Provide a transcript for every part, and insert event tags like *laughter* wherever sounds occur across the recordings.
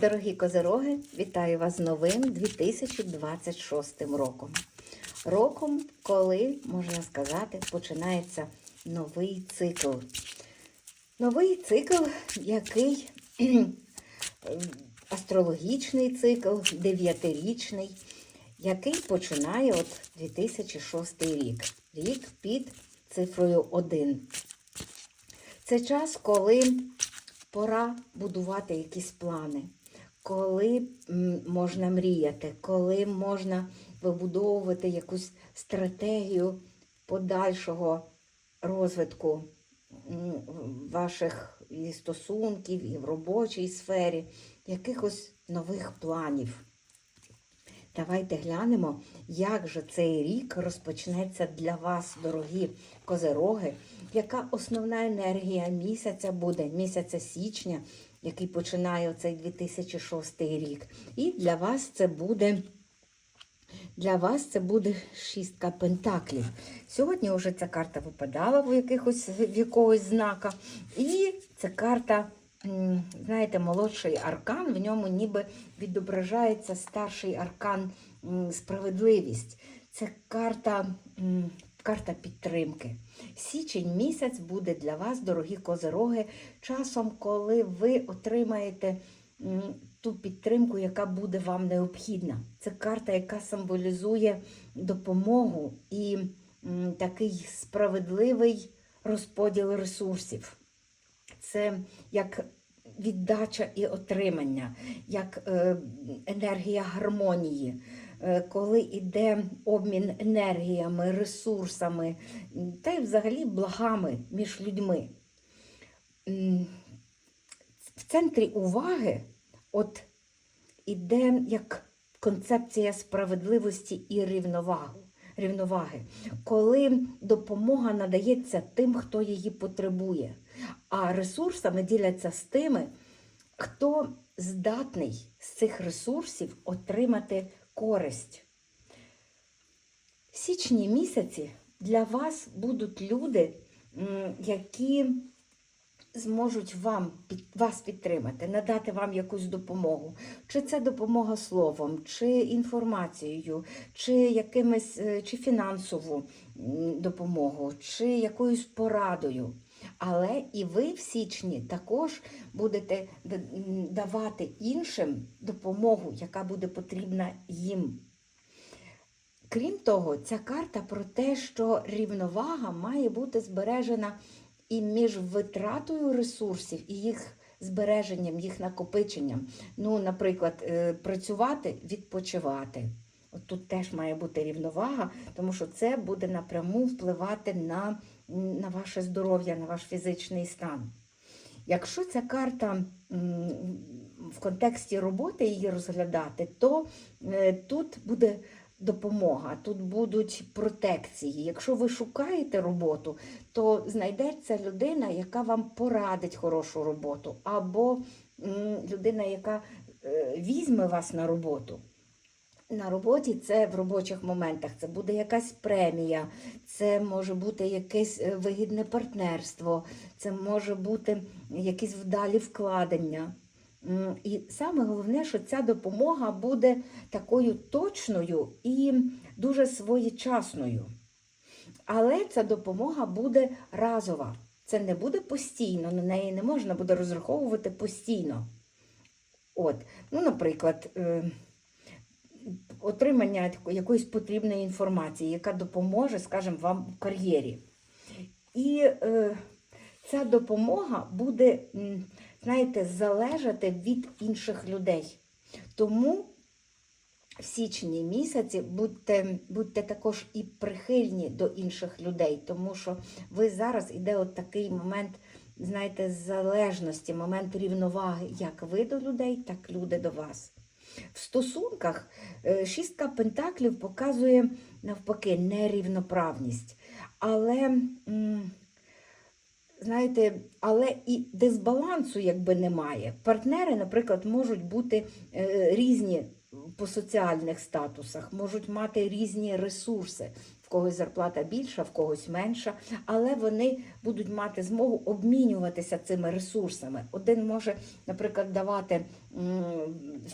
Дорогі козероги, вітаю вас з новим 2026 роком. Роком, коли, можна сказати, починається новий цикл. Новий цикл, який *clears throat* астрологічний цикл, дев'ятирічний, який починає от 2006 рік. Рік під цифрою 1. Це час, коли пора будувати якісь плани, коли можна мріяти, коли можна вибудовувати якусь стратегію подальшого розвитку ваших і стосунків, і в робочій сфері, якихось нових планів. Давайте глянемо, як же цей рік розпочнеться для вас, дорогі козероги, яка основна енергія місяця буде, місяця січня, який починає цей 2006 рік. І для вас це буде. Для вас це буде шістка пентаклів. Сьогодні вже ця карта випадала в якихось в якогось знака. І це карта, знаєте, молодший аркан. В ньому ніби відображається старший аркан справедливість. Це карта, карта підтримки. Січень місяць буде для вас, дорогі козероги, часом, коли ви отримаєте ту підтримку, яка буде вам необхідна. Це карта, яка символізує допомогу і такий справедливий розподіл ресурсів. Це як віддача і отримання, як е, енергія гармонії, коли йде обмін енергіями, ресурсами та й взагалі благами між людьми. В центрі уваги от іде як концепція справедливості і рівноваги. Рівноваги, коли допомога надається тим, хто її потребує, а ресурсами діляться з тими, хто здатний з цих ресурсів отримати користь. В січні місяці для вас будуть люди, які зможуть вам вас підтримати, надати вам якусь допомогу. Чи це допомога словом, чи інформацією, чи якимось, е, чи фінансову допомогу, чи якоюсь порадою. Але і ви в січні також будете давати іншим допомогу, яка буде потрібна їм. Крім того, ця карта про те, що рівновага має бути збережена і між витратою ресурсів і їх збереженням, їх накопиченням. Ну, наприклад, е, працювати, відпочивати. От тут теж має бути рівновага, тому що це буде напряму впливати на, на ваше здоров'я, на ваш фізичний стан. Якщо ця карта в контексті роботи її розглядати, то е, тут буде допомога, тут будуть протекції. Якщо ви шукаєте роботу, то знайдеться людина, яка вам порадить хорошу роботу, або людина, яка е, візьме вас на роботу. На роботі це в робочих моментах це буде якась премія, це може бути якесь е, вигідне партнерство, це може бути якісь вдалі вкладення. І саме головне, що ця допомога буде такою точною і дуже своєчасною. Але ця допомога буде разова. Це не буде постійно, на неї не можна буде розраховувати постійно. От, ну, наприклад, е, отримання якоїсь потрібної інформації, яка допоможе, скажімо, вам в кар'єрі. І е, ця допомога буде, знаєте, залежати від інших людей. Тому в січні місяці будьте, будьте також і прихильні до інших людей, тому що ви зараз іде от такий момент, знаєте, залежності, момент рівноваги, як ви до людей, так люди до вас. В стосунках е, шістка пентаклів показує навпаки нерівноправність. Але, знаєте, але і дисбалансу якби немає. Партнери, наприклад, можуть бути е, різні по соціальних статусах, можуть мати різні ресурси. Когось зарплата більша, в когось менша, але вони будуть мати змогу обмінюватися цими ресурсами. Один може, наприклад, давати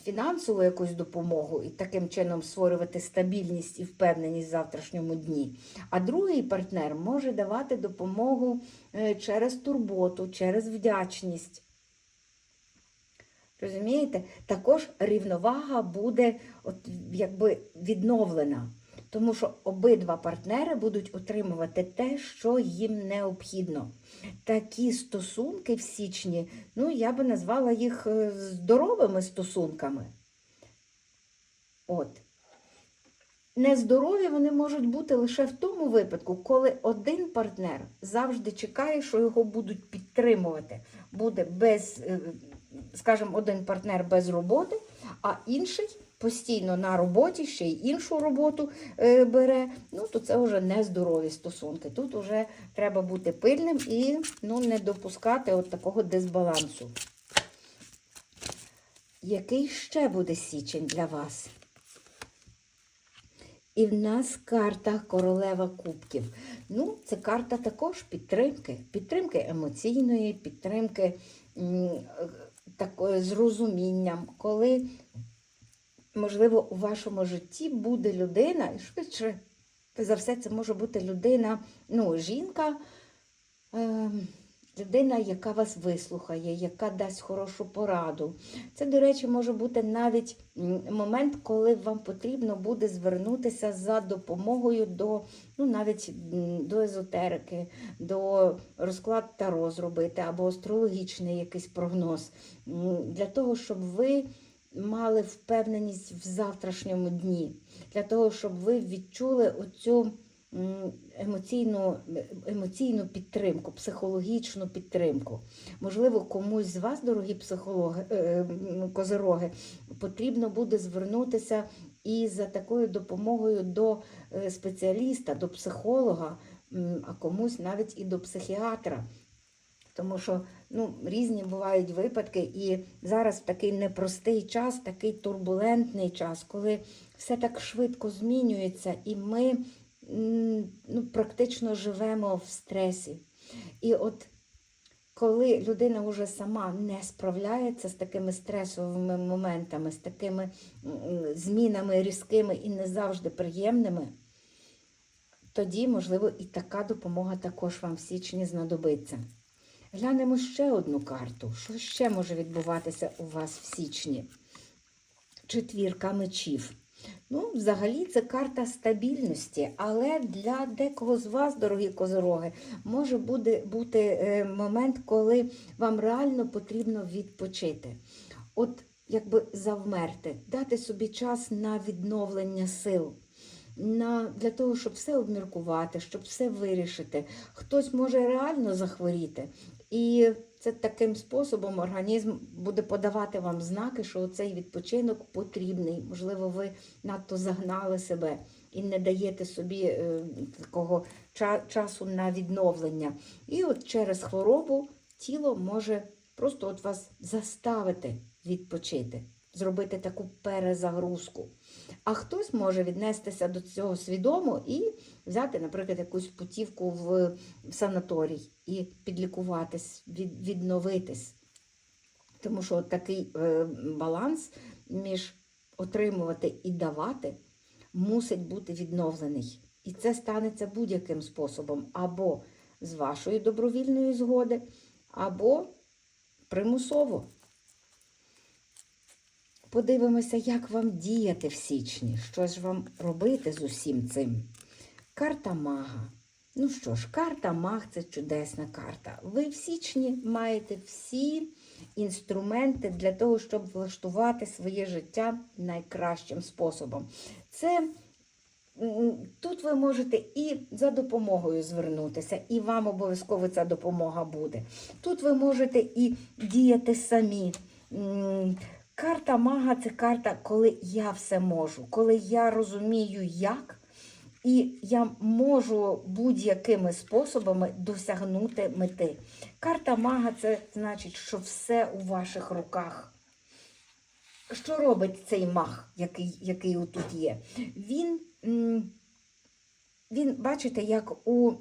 фінансову якусь допомогу і таким чином створювати стабільність і впевненість в завтрашньому дні. А другий партнер може давати допомогу е, через турботу, через вдячність. Розумієте? Також рівновага буде от, якби відновлена, тому що обидва партнери будуть отримувати те, що їм необхідно. Такі стосунки в січні, ну я би назвала їх е, здоровими стосунками. От. Нездорові вони можуть бути лише в тому випадку, коли один партнер завжди чекає, що його будуть підтримувати. Буде без, е, скажімо, один партнер без роботи, а інший постійно на роботі, ще й іншу роботу е, бере. Ну, то це вже нездорові стосунки. Тут вже треба бути пильним і ну, не допускати от такого дисбалансу. Який ще буде січень для вас? І в нас карта королева кубків. Ну, це карта також підтримки, підтримки емоційної, підтримки м, такої з розумінням, коли, можливо, у вашому житті буде людина, і швидше за все, це може бути людина, ну, жінка. Е, Людина, яка вас вислухає, яка дасть хорошу пораду. Це, до речі, може бути навіть момент, коли вам потрібно буде звернутися за допомогою до, ну, навіть до езотерики, до розклад таро зробити або астрологічний якийсь прогноз, для того, щоб ви мали впевненість в завтрашньому дні, для того, щоб ви відчули оцю емоційну, емоційну підтримку, психологічну підтримку. Можливо, комусь з вас, дорогі психологи, е, козироги, потрібно буде звернутися і за такою допомогою до е, спеціаліста, до психолога, а комусь навіть і до психіатра. Тому що ну, різні бувають випадки, і зараз такий непростий час, такий турбулентний час, коли все так швидко змінюється, і ми ну, практично живемо в стресі. І от коли людина вже сама не справляється з такими стресовими моментами, з такими змінами різкими і не завжди приємними, тоді, можливо, і така допомога також вам в січні знадобиться. Глянемо ще одну карту. Що ще може відбуватися у вас в січні? Четвірка мечів. Ну, взагалі, це карта стабільності, але для декого з вас, дорогі козороги, може буде бути е, момент, коли вам реально потрібно відпочити. От якби завмерти, дати собі час на відновлення сил. На, для того, щоб все обміркувати, щоб все вирішити. Хтось може реально захворіти. І це таким способом організм буде подавати вам знаки, що цей відпочинок потрібний. Можливо, ви надто загнали себе і не даєте собі е, такого ча- часу на відновлення. І от через хворобу тіло може просто от вас заставити відпочити, зробити таку перезагрузку. А хтось може віднестися до цього свідомо і взяти, наприклад, якусь путівку в санаторій і підлікуватись, відновитись. Тому що такий е, баланс між отримувати і давати мусить бути відновлений. І це станеться будь-яким способом, або з вашої добровільної згоди, або примусово. Подивимося, як вам діяти в січні, що ж вам робити з усім цим. Карта мага. Ну що ж, карта маг це чудесна карта. Ви в січні маєте всі інструменти для того, щоб влаштувати своє життя найкращим способом. Це Тут ви можете і за допомогою звернутися, і вам обов'язково ця допомога буде. Тут ви можете і діяти самі. Карта мага це карта, коли я все можу, коли я розумію, як, і я можу будь-якими способами досягнути мети. Карта мага це значить, що все у ваших руках. Що робить цей маг, який, який отут є? Він він, бачите, як у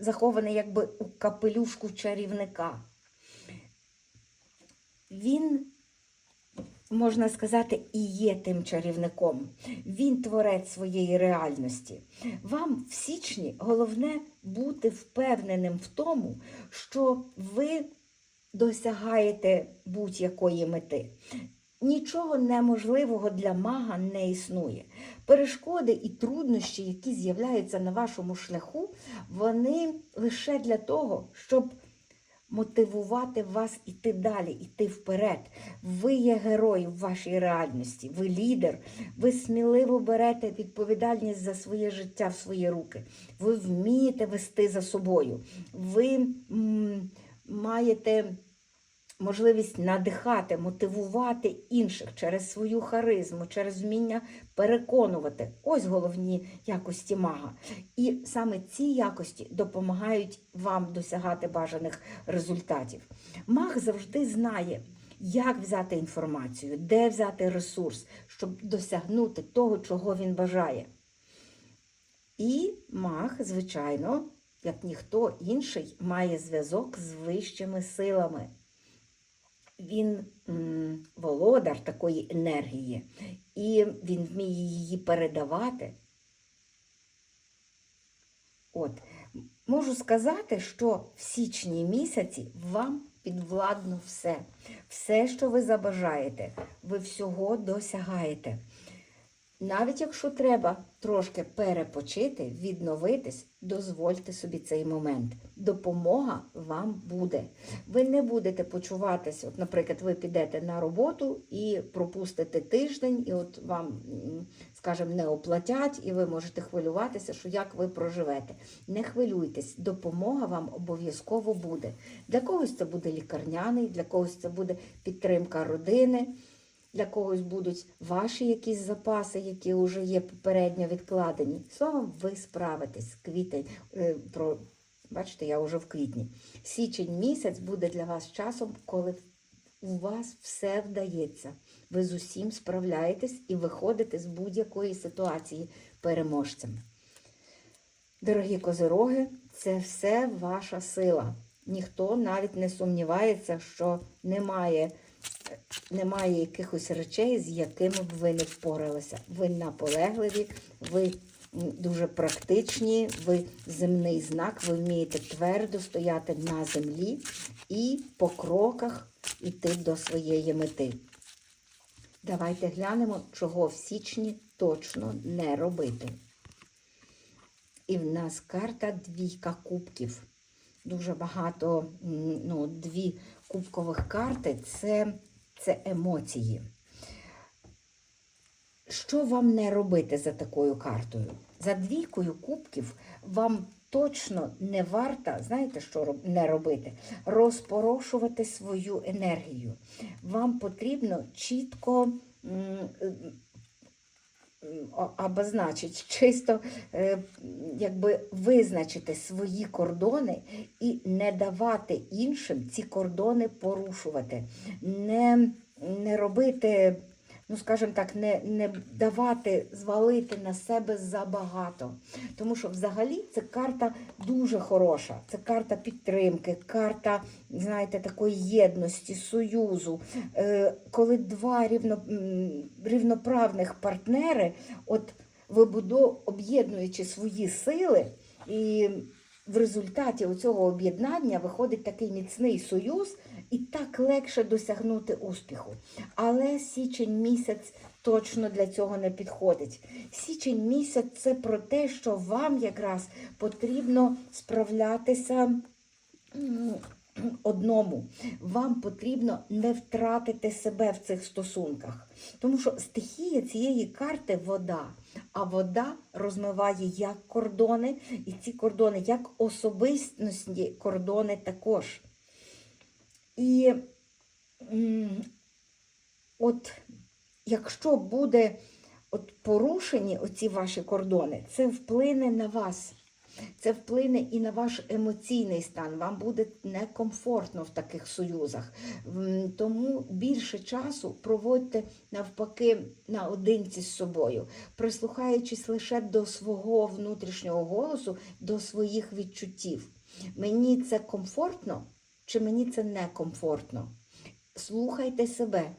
захований якби у капелюшку чарівника. Він, можна сказати, і є тим чарівником. Він творець своєї реальності. Вам в січні головне бути впевненим в тому, що ви досягаєте будь-якої мети. Нічого неможливого для мага не існує. Перешкоди і труднощі, які з'являються на вашому шляху, вони лише для того, щоб мотивувати вас іти далі, іти вперед. Ви є герой вашій реальності, ви лідер, ви сміливо берете відповідальність за своє життя в свої руки. Ви вмієте вести за собою. Ви м, маєте можливість надихати, мотивувати інших через свою харизму, через вміння переконувати. Ось головні якості мага. І саме ці якості допомагають вам досягати бажаних результатів. Маг завжди знає. Як взяти інформацію, де взяти ресурс, щоб досягнути того, чого він бажає. І маг, звичайно, як ніхто інший, має зв'язок з вищими силами він володар такої енергії, і він вміє її передавати. От, можу сказати, що в січні місяці вам підвладно все. Все, що ви забажаєте, ви всього досягаєте. Навіть якщо треба трошки перепочити, відновитись, дозвольте собі цей момент. Допомога вам буде. Ви не будете почуватися, от, наприклад, ви підете на роботу і пропустите тиждень, і от вам, скажімо, не оплатять, і ви можете хвилюватися, що як ви проживете. Не хвилюйтесь, допомога вам обов'язково буде. Для когось це буде лікарняний, для когось це буде підтримка родини. Для когось будуть ваші якісь запаси, які вже є попередньо відкладені. Словом, ви справитесь. Квітень, е, про, бачите, я вже в квітні. Січень місяць буде для вас часом, коли у вас все вдається. Ви з усім справляєтесь і виходите з будь-якої ситуації переможцем. Дорогі козироги, це все ваша сила. Ніхто навіть не сумнівається, що немає немає якихось речей, з якими б ви не впоралися. Ви наполегливі, ви дуже практичні, ви земний знак, ви вмієте твердо стояти на землі і по кроках йти до своєї мети. Давайте глянемо, чого в січні точно не робити. І в нас карта двійка кубків. Дуже багато, ну, дві кубкових карти це, це емоції. Що вам не робити за такою картою? За двійкою кубків вам точно не варто, знаєте, що не робити? Розпорошувати свою енергію. Вам потрібно чітко м, о- обозначить, чисто е, якби визначити свої кордони і не давати іншим ці кордони порушувати, не, не робити, ну скажімо так, не, не давати звалити на себе забагато. Тому що взагалі це карта дуже хороша. Це карта підтримки, карта, знаєте, такої єдності, союзу. Е, коли два рівно, рівноправних партнери, от вибудо, об'єднуючи свої сили, і в результаті цього об'єднання виходить такий міцний союз, і так легше досягнути успіху. Але січень місяць точно для цього не підходить. Січень місяць це про те, що вам якраз потрібно справлятися. Одному вам потрібно не втратити себе в цих стосунках, тому що стихія цієї карти вода, а вода розмиває як кордони, і ці кордони, як особистісні кордони також. І от якщо буде от порушені оці ваші кордони, це вплине на вас. Це вплине і на ваш емоційний стан. Вам буде некомфортно в таких союзах. Тому більше часу проводьте навпаки наодинці з собою, прислухаючись лише до свого внутрішнього голосу, до своїх відчуттів. Мені це комфортно чи мені це некомфортно? Слухайте себе,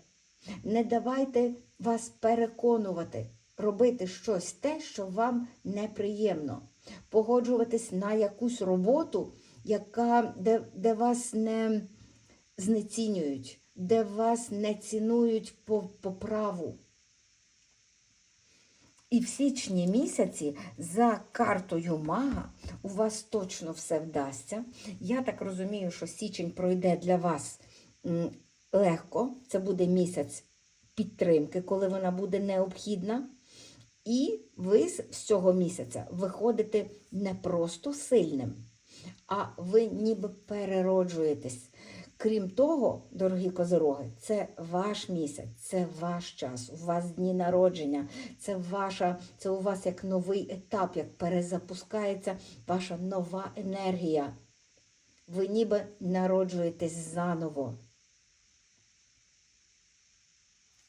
не давайте вас переконувати, робити щось те, що вам неприємно, погоджуватись на якусь роботу, яка, де, де вас не знецінюють, де вас не цінують по, по праву. І в січні місяці за картою мага у вас точно все вдасться. Я так розумію, що січень пройде для вас легко. Це буде місяць підтримки, коли вона буде необхідна. І ви з цього місяця виходите не просто сильним, а ви ніби перероджуєтесь. Крім того, дорогі козироги, це ваш місяць, це ваш час, у вас дні народження, це ваша, це у вас як новий етап, як перезапускається ваша нова енергія. Ви ніби народжуєтесь заново.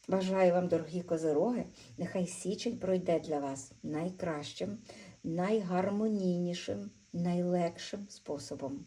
Бажаю вам, дорогі козироги, нехай січень пройде для вас найкращим, найгармонійнішим, найлегшим способом.